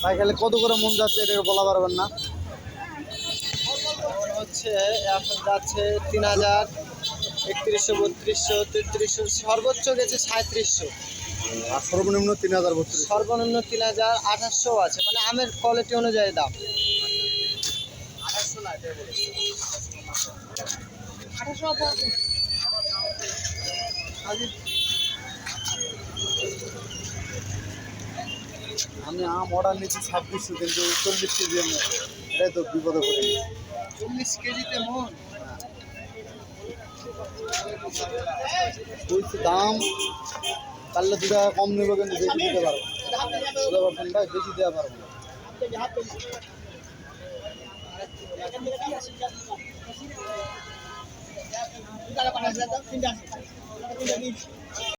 সাইকেলে কত করে মন যাচ্ছে এটাকে বলা পারবেন না। হচ্ছে এখন যাচ্ছে তিন হাজার একত্রিশশো বত্রিশশো তেত্রিশশো সর্বোচ্চ গেছে সাঁত্রিশশো আর সর্বনিম্ন তিন হাজার বত্রিশ। সর্বনিম্ন তিন হাজার আঠাশশো আছে মানে আমের কোয়ালিটি অনুযায়ী দাম। আঠাশশো না এটাই আমি আম অর্ডার নিচ্ছি ছাব্বিশশো কিন্তু চল্লিশ কেজি আমি এটাই তো বিপদে পড়ে গেছি। চল্লিশ কেজিতে মন বলছি দাম তাহলে দু টাকা কম নেব কিন্তু বেশি দিতে পারব ভাই বেশি দেওয়া পারব না। তিনটা